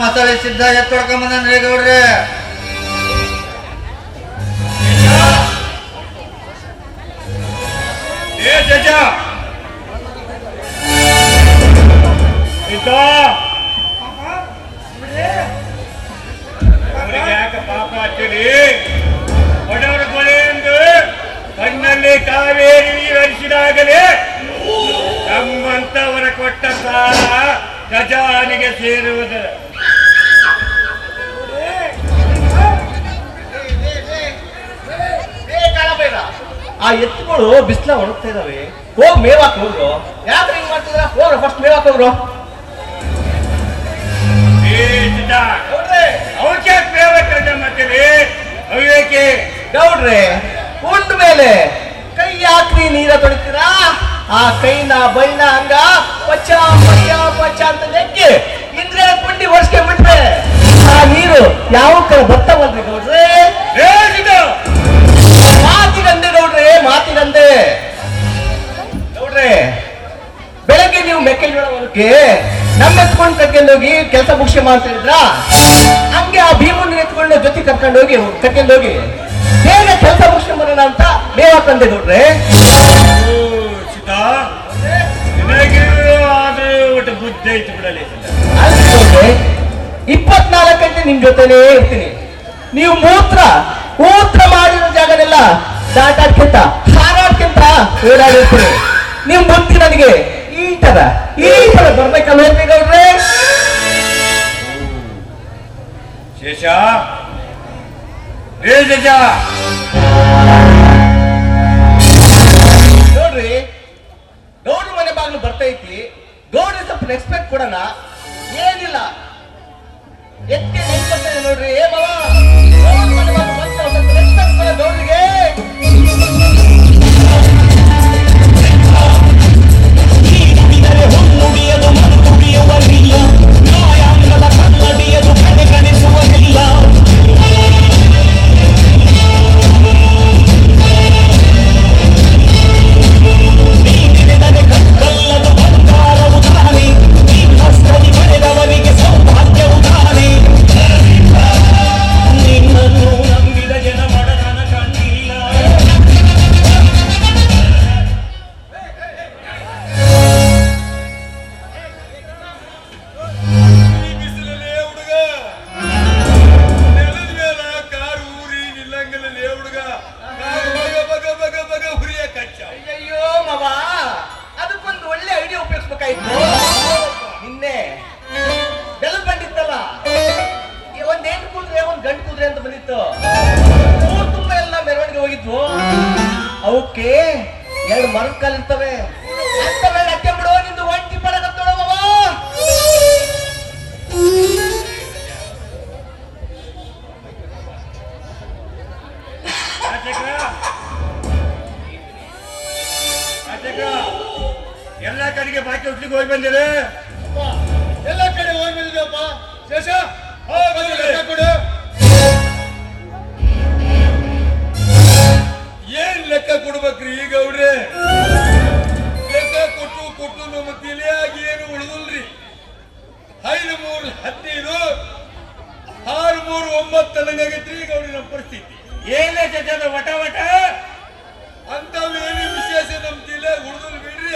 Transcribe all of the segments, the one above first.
ಮಸಾಲೆ ಸಿದ್ಧ ಎತ್ತೊಡ್ಕೊಂಬಂದ್ರಿ ಗೌಡ್ರೆ ಏ ಅವ್ರಿಗೆ ಯಾಕೆ ಪಾಪ ಹಚ್ಚಿರಿ ಹೊಡವರ ಕೊಲೆ ಎಂದು ಕಣ್ಣಲ್ಲಿ ಕಾವೇರಿ ನೀರರಿಸಿದಾಗಲೇ ನಮ್ಮಂತವರ ಕೊಟ್ಟ ಸಾಲ ಗಜಾನಿಗೆ ಸೇರುವುದು. ಆ ಎತ್ತುಗಳು ಬಿಸಿಲ ಒಣಗ್ತಾ ಇದಾವೆ. ಹೋಗಿ ಮೇವಾಕ್ ಹೋಗ್ರು. ಯಾಕೆ ಹಿಂಗ್ ಮಾಡ್ತಿದ್ರ? ಹೋಗ್ರ ಫಸ್ಟ್ ಮೇವಾಕ್ ಹೋಗ್ರು. ಅವಿವೇಕಿ ಗೌಡ್ರೆ. ಉಂಡ ಮೇಲೆ ಕೈ ಯಾಕ್ರಿ ನೀರ ತೊಳಿತೀರಾ? ಆ ಕೈನ ಬೈನ ಹಂಗ ಪಚ್ಚ ಪಚ್ಚ ಪಚ್ಚ ಅಂತ ನೆಕ್ಕಿ ಇಂದ್ರೆ ಕುಂಡಿ ಒರ್ಸ್ಕೆ ಬಿಟ್ರೆ ಆ ನೀರು ಯಾವ ಕಡೆ ಬರ್ತಾವಲ್ರಿ ಗೌಡ್ರೆ? ಮಾತಿನಂತೆ. ನೋಡ್ರಿ, ಬೆಳಗ್ಗೆ ನೀವು ಮೆಕ್ಕೆಜೋಳಕ್ಕೆ ನಮ್ಮ ಎತ್ಕೊಂಡು ಕರ್ಕೊಂಡು ಹೋಗಿ ಕೆಲಸ ಮುಗಿಸಿ ಮಾಡ್ತಿದ್ರ ಹಂಗೆ ಆ ಭೀಮನ್ ಎತ್ಕೊಂಡು ಜೊತೆ ಕರ್ಕೊಂಡು ಹೋಗಿ ಕರ್ಕೊಂಡು ಹೋಗಿ ಬೇಗ ಕೆಲಸ ಮುಗಿಸಿ ಬರೋಣ ಅಂತ ಬೇವ ತಂದೆ ನೋಡ್ರಿ. ಇಪ್ಪತ್ನಾಲ್ಕು ಗಂಟೆ ನಿಮ್ ಜೊತೆನೇ ಇರ್ತೀನಿ. ನೀವು ಮೂತ್ರ ಮೂತ್ರ ಮಾಡಿರೋ ಜಾಗನೆಲ್ಲ ದಾಟಾಡ್ಕಿಂತ ಓಡಾಡಿರ್ತೀನಿ ನಿಮ್ ಬುದ್ಧಿ ನನಗೆ ಈ ತರ ಈ ತರ ಬರ್ಬೇಕಲ್ಲ ಗೌಡ್ರೆ ಶೇಷ? ಏ ನೋಡ್ರಿ ಗೌಡ್ರ ಮನೆ ಬಾಗ್ಲು ಬರ್ತೈತಿ ಗೌಡ್ರ ಸ್ವಲ್ಪ ರೆಸ್ಪೆಕ್ಟ್ ಕೊಡೋಣ. ಏನಿಲ್ಲ. ಎತ್ತಿ ನೋಡ್ರಿ. ಏ ಮಾವ! ಒಂದ್ ಗಂಟು ಕುದುರೆ ಅಂತ ಬಂದಿತ್ತು. ಊರ್ ತುಂಬ ಎಲ್ಲ ಮೆರವಣಿಗೆ ಹೋಗಿದ್ವು. ಅವಕ್ಕೆ ಎರಡು ಮರದ ಕಾಲು ಇರ್ತವೆ. ಅಂತ ಬೇಡ ಅಕ್ಕೆ ಬಿಡು ನಿಂದು ಒಂಟಿ? ಎಲ್ಲ ಕಡೆಗೆ ಬಾಕಿ ಹುಟ್ಲಿಕ್ಕೆ ಹೋಗಿ ಬಂದಿದೆ ಎಲ್ಲ ಕಡೆ ಹೋಗಿ ಬಂದಿದ್ದಪ್ಪ ಶೇಷ ಕೊಡು. ಲೆಕ್ಕ ಕೊಡ್ಬೇಕ್ರಿ ಈಗ ಅವ್ರೆ ಲೆಕ್ಕ ಕೊಟ್ಟು ಕೊಟ್ಟು ನಮ್ಮ ತಿಳಿಯಾಗಿ ಏನು ಉಳಿದಲ್ರಿ. ಐದು ಮೂರು ಹದಿನೈದು ಆರು ಮೂರು ಒಂಬತ್ತು ಅನ್ನಂಗಾಗೈತ್ರಿ ಈಗ ಅವ್ರಿಗೆ ನಮ್ಮ ಪರಿಸ್ಥಿತಿ. ಏನೇ ಜನ ವಟ ವಟ? ಅಂತವೇನು ವಿಶೇಷ ನಮ್ಮ ಜಿಲ್ಲೆ ಉಳಿದಲ್ ಬಿಡ್ರಿ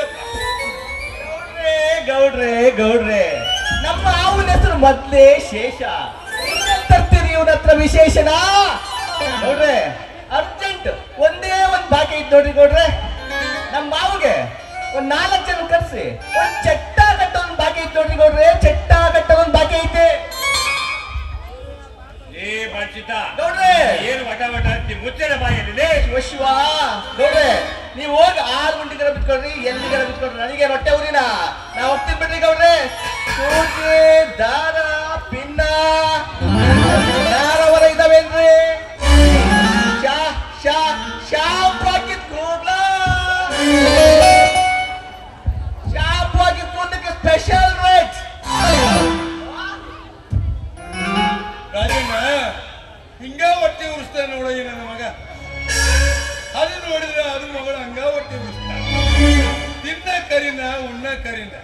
ಗೌಡ್ರೆ ಗೌಡ್ರೆ ಗೌಡ್ರೆ ನಮ್ಮ ಅವನ ಹೆಸರು ಮೊದ್ಲೇ ಶೇಷ. ಇವನತ್ರ ತರ್ತೀರಿ ಇವನ ಹತ್ರ ವಿಶೇಷಣ ನೋಡ್ರೆ ಬಾಕಿ ಇದ್ದು ನೋಡ್ರಿ ಕೊಡ್ರೆ ನಮ್ಮ ಮಾವಿಗೆ ಒಂದ್ ನಾಲ್ಕು ಜನ ಕರ್ಸಿ. ಒಂದ್ ಚಟ್ಟ ಕಟ್ಟ ಒಂದ್ ಬಾಕಿ ಇದ್ದು ನೋಡ್ರಿ ಕೊಡ್ರೆ ಚಟ್ಟ ಕಟ್ಟ ಒಂದ್ ಬಾಕಿ ಐತೆ. ಏ ಬಾಚಿತ ನೋಡ್ರೆ. ಏನು ವಟ ವಟ ಅಂತಿ? ಮುಚ್ಚಳ ಬಾಯಲ್ಲಿ ಶಿವ ನೋಡ್ರೆ ನೀವು ಹೋಗಿ ಆರು ಎಲ್ಲಿಗಾರ ಬಿಟ್ಕೊಳ್ರಿ ನನಗೆ ಹೊಟ್ಟೆ ಊರಿನ. ನಾ ಹೋಗ್ತೀನಿ ಬಿಡ್ರಿ ಗೌಡ್ರೆ. ಸೂಜಿ ಹಂಗ ಉರಿಸ್ತಾನೆ ತಿನ್ನ ಕರಿನ, ಉಣ್ಣ ಕರಿನ.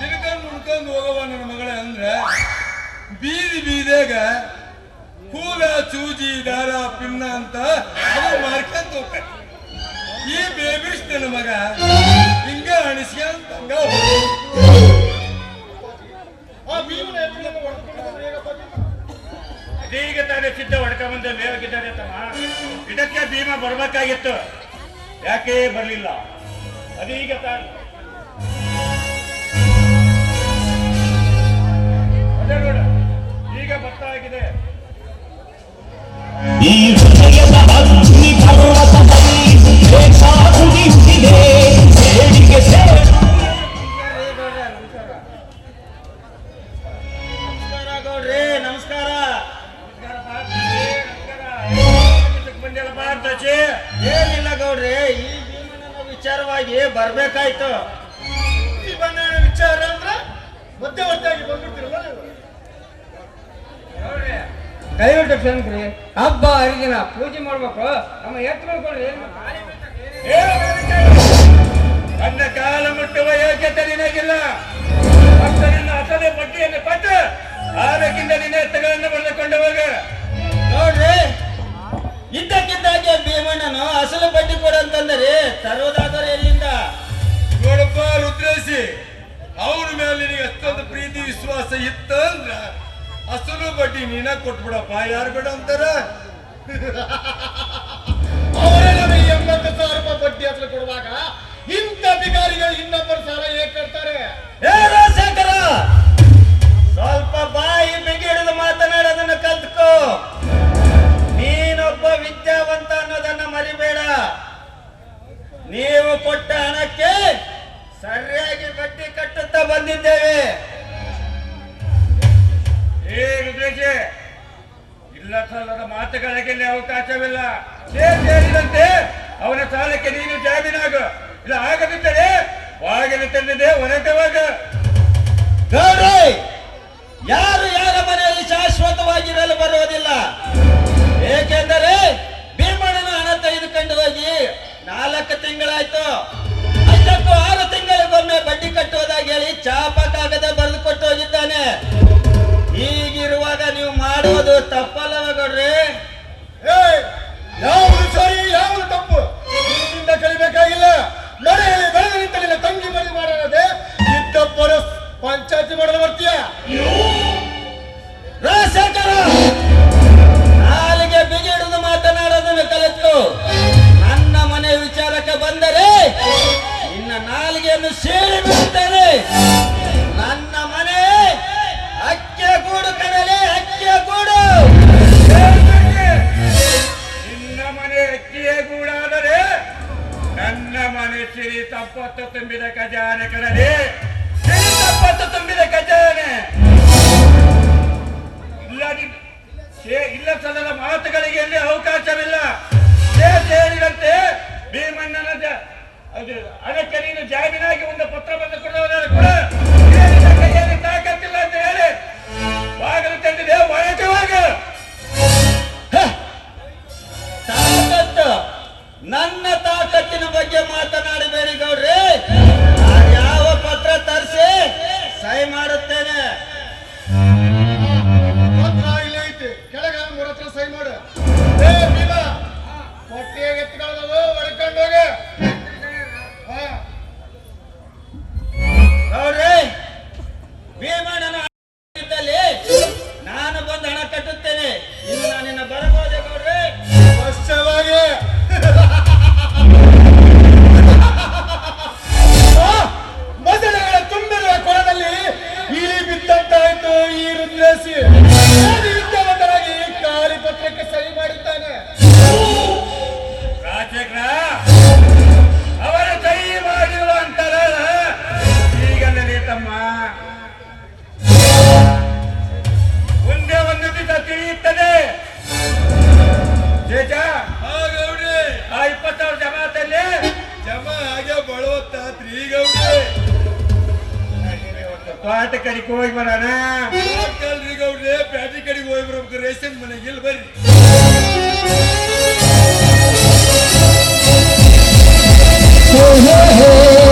ತಿನ್ಕೊಂಡ್ ಉಣ್ಕೊಂಡು ಹೋಗವ ನನ್ನ ಮಗಳ ಅಂದ್ರೆ, ಬೀದಿ ಬೀದಾಗ ಕೂಲ ಚೂಜಿ ದಾರ, ಪಿನ್ನ ಅಂತ ಅದು ಮಾರ್ಕೊಂತ ಹೋಗ್ತಾರೆ. ಈ ಬೇಬಿಸ್ ನನ್ನ ಮಗ ಹಿಂಗ ಅಣಿಸ್ಕೊಂತ ಹಂಗ. ಈಗ ತಾನೇ ಸಿದ್ಧ ಹೊಡ್ಕೊಂಬಂದ ಮೇವಾಗಿದ್ದಾರೆ ತಮ್ಮ ಇದಕ್ಕೆ ಭೀಮ ಬರ್ಬೇಕಾಗಿತ್ತು. ಯಾಕೆ ಬರಲಿಲ್ಲ? ಅದೀಗ ತಾನು. ಈಗ ಬರ್ತಾ ಆಗಿದೆ. ಮಧ್ಯವರ್ತಿಯಾಗಿ ಬಂದ್ಬಿಡ್ತಿರಲ್ಲ ನೀವು? ದಯವಿಟ್ಟು ಕ್ಷಮಿಸ್ರಿ. ಹಬ್ಬ, ಹರಿದಿನ, ಪೂಜೆ ಮಾಡ್ಬೇಕು. ನಮ್ಮ ಎತ್ತುಗಳು ಕೊಡ್ರಿ ನನ್ನ ಕಾಲ ಮುಟ್ಟುವ ಯೋಗ್ಯತೆ ನಿನಗಿಲ್ಲ. ಭಕ್ತನಿಂದ ಅಸದೆ ಬಡ್ಡಿಯನ್ನು ಕೊಟ್ಟು ಆರೋಗ್ಯದಿಂದ ನಿನ್ನ ಎತ್ತಗಳನ್ನು ಬಳಸಿಕೊಂಡು ಹೋಗ. ವಿಶ್ವಾಸ ಇತ್ತ ಅಂದ್ರ ಅಸಲು ಬಡ್ಡಿ ನೀನ ಕೊಟ್ಬಿಡಪ್ಪ. ಯಾರು ಬೇಡ ಅಂತಾರ? ಅವರೇ ಎಂಬತ್ತು ಸಾವಿರ ರೂಪಾಯಿ ಬಡ್ಡಿ ಹತ್ರ ಕೊಡುವಾಗ ಇಂಥ ಅಧಿಕಾರಿಗಳು ಇನ್ನೊಬ್ಬರು ಸಾಲ ಹೇಗೆ ಕಟ್ತಾರೆ? ಏ ರಾಜಶೇಖರ! ಸ್ವಲ್ಪ ಬಾಯಿ ಬಿಗಿಡಿದು ಮಾತನಾಡೋದನ್ನ ಕಲ್ತ್ಕೋ. ನೀನೊಬ್ಬ ವಿದ್ಯಾವಂತ ಅನ್ನೋದನ್ನ ಮರಿಬೇಡ. ನೀವು ಕೊಟ್ಟ ಹಣಕ್ಕೆ ಸರಿಯಾಗಿ ಬಡ್ಡಿ ಕಟ್ಟುತ್ತಾ ಬಂದಿದ್ದೇವೆ. ರುದ್ರೇಶೆ ಇಲ್ಲ ಸಲ್ಲದ ಮಾತುಗಳಿಗೆ ಅವಕಾಶವಿಲ್ಲ. ಸೇರಿದಂತೆ ಅವನ ಸಾಲಕ್ಕೆ ನೀನು ಜಾಮೀನಾಗ. ಇಲ್ಲ, ಆಗದಿದ್ದರೆ ಬಾಗಿಲು ತಂದಿದೆ ಹೊರಟವಾಗ ಗೌರಿ ಯಾರು ಯಾರ ಮನೆಯಲ್ಲಿ ಶಾಶ್ವತವಾಗಿರಲು ಬರುವುದಿಲ್ಲ? ಏಕೆಂದರೆ ಭೀಮಣ್ಣನ ಹಣ ತೆಗೆದುಕೊಂಡು ಹೋಗಿ ನಾಲ್ಕು ತಿಂಗಳಾಯ್ತು. ಸಿರಿ ಸಂಪತ್ತು ತುಂಬಿದ ಖಜಾನೆ ಕಡಲೆ ಸಿರಿ ತಪ್ಪತ್ತು ತುಂಬಿದ ಖಜಾನೆ. ಇಲ್ಲ ಇಲ್ಲ ಸದನ ಮಾತುಗಳಿಗೆ ಎಲ್ಲಿ ಅವಕಾಶವಿಲ್ಲ. ಸೇರಿದಂತೆ ಭೀಮಣ್ಣನ ಅದಕ್ಕೆ ನೀನು ಜಾಮೀನಾಗಿ ಒಂದು ಪತ್ರ ಬಂದು ಕೊಡುವುದಾದ್ರೆ ಕೂಡ. ತೋಟ ಕಡೆಗೆ ಹೋಗಿ ಬರೋಣ ಕಲ್ರಿ ಗೌಡ್ರಿ ಬ್ಯಾಟ್ರಿ ಕಡೆಗೆ ಹೋಗಿ ಬರ್ಬೇಕು ರೇಷನ್ ಮನೆಗೆ ಇಲ್ಲಿ ಬರ್ರಿ ಹೇ ಹೇ ಹೇ